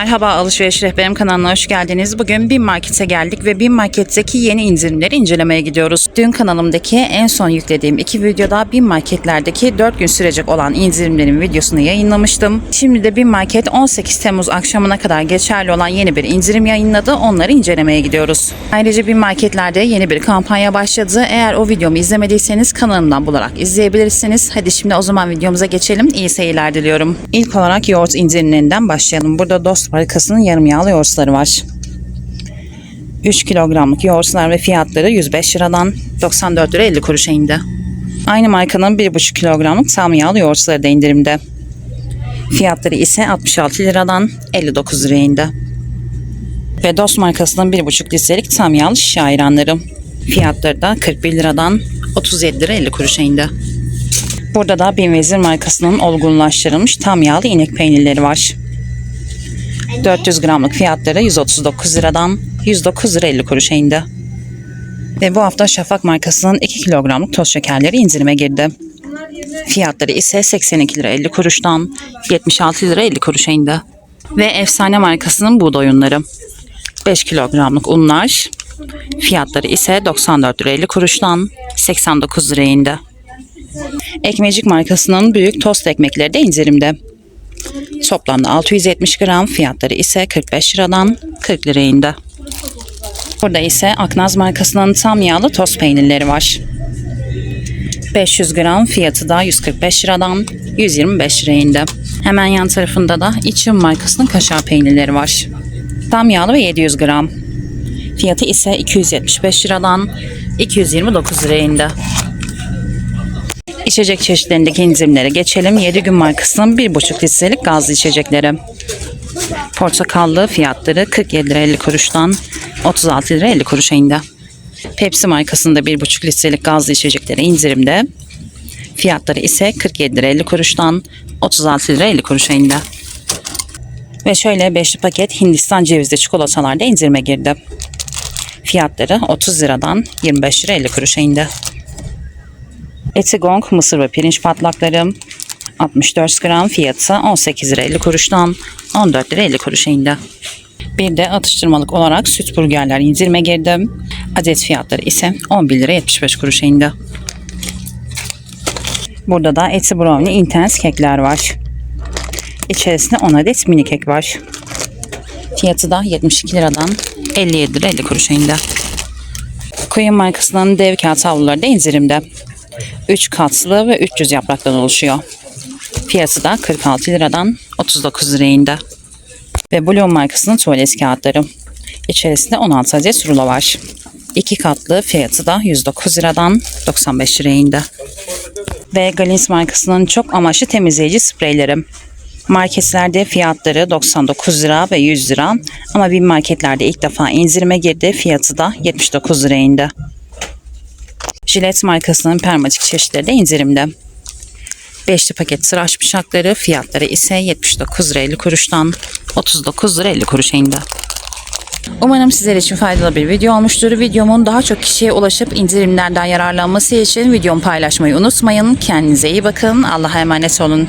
Merhaba Alışveriş Rehberim kanalına hoş geldiniz. Bugün Bin Market'e geldik ve Bin Market'teki yeni indirimleri incelemeye gidiyoruz. Dün kanalımdaki en son yüklediğim iki videoda Bin Market'lerdeki 4 gün sürecek olan indirimlerin videosunu yayınlamıştım. Şimdi de Bin Market 18 Temmuz akşamına kadar geçerli olan yeni bir indirim yayınladı. Onları incelemeye gidiyoruz. Ayrıca Bin Market'lerde yeni bir kampanya başladı. Eğer o videomu izlemediyseniz kanalımdan bularak izleyebilirsiniz. Hadi şimdi o zaman videomuza geçelim. İyi seyirler diliyorum. İlk olarak yoğurt indirimlerinden başlayalım. Burada Dost markasının yarım yağlı yoğurtları var. 3 kilogramlık yoğurtlar ve fiyatları 105 liradan 94 lira 50 kuruşa indi. Aynı markanın 1,5 kilogramlık tam yağlı yoğurtları da indirimde. Fiyatları ise 66 liradan 59 liraya indi. Ve Dost markasının 1,5 litrelik tam yağlı şişe ayranları. Fiyatları da 41 liradan 37 lira 50 kuruşa indi. Burada da Binvezir markasının olgunlaştırılmış tam yağlı inek peynirleri var. 400 gramlık fiyatları 139 liradan 109 lira 50 kuruşa indi. Ve bu hafta Şafak markasının 2 kilogramlık toz şekerleri indirime girdi. Fiyatları ise 82 lira 50 kuruştan 76 lira 50 kuruşa indi. Ve Efsane markasının buğday unları. 5 kilogramlık unlar. Fiyatları ise 94 lira 50 kuruştan 89 liraya indi. Ekmecik markasının büyük tost ekmekleri de indirimde. Toplamda 670 gram fiyatları ise 45 liradan 40 liraya indi. Burada ise Aknaz markasının tam yağlı toz peynirleri var. 500 gram fiyatı da 145 liradan 125 liraya indi. Hemen yan tarafında da İçim markasının kaşar peynirleri var. Tam yağlı ve 700 gram. Fiyatı ise 275 liradan 229 liraya indi. İçecek çeşitlerindeki indirimlere geçelim. 7 gün markasının 1,5 litrelik gazlı içecekleri. Portakallı fiyatları 47 lira 50 kuruştan 36 lira 50 kuruşa indi. Pepsi markasında 1,5 litrelik gazlı içecekleri indirimde. Fiyatları ise 47 lira 50 kuruştan 36 lira 50 kuruşa indi. Ve şöyle beşli paket Hindistan cevizli çikolatalar da indirime girdi. Fiyatları 30 liradan 25 lira 50 kuruşa indi. Etigong mısır ve pirinç patlakları 64 gram fiyatı 18 lira 50 kuruştan 14 lira 50 kuruşa indi. Bir de atıştırmalık olarak süt burgerler indirime girdi. Adet fiyatları ise 11 lira 75 kuruşa indi. Burada da eti brownie intense kekler var. İçerisinde 10 adet mini kek var. Fiyatı da 72 liradan 57 lira 50 kuruşa indi. Queen markasının dev kağıt havluları da indirimde. 3 katlı ve 300 yapraktan oluşuyor. Fiyatı da 46 liradan 39 liraya. Ve Bloom markasının tuvalet kağıtları. İçerisinde 16 adet rulo var. 2 katlı fiyatı da 109 liradan 95 liraya indi. Ve Galins markasının çok amaçlı temizleyici spreyleri. Marketlerde fiyatları 99 lira ve 100 lira ama bir marketlerde ilk defa indirime girdi. Fiyatı da 79 liraya indi. Jilet markasının permatik çeşitleri de indirimde. Beşli paket tıraş bıçakları fiyatları ise 79 lira 50 kuruştan 39 lira 50 kuruşa indi. Umarım sizler için faydalı bir video olmuştur. Videomun daha çok kişiye ulaşıp indirimlerden yararlanması için videomu paylaşmayı unutmayın. Kendinize iyi bakın. Allah'a emanet olun.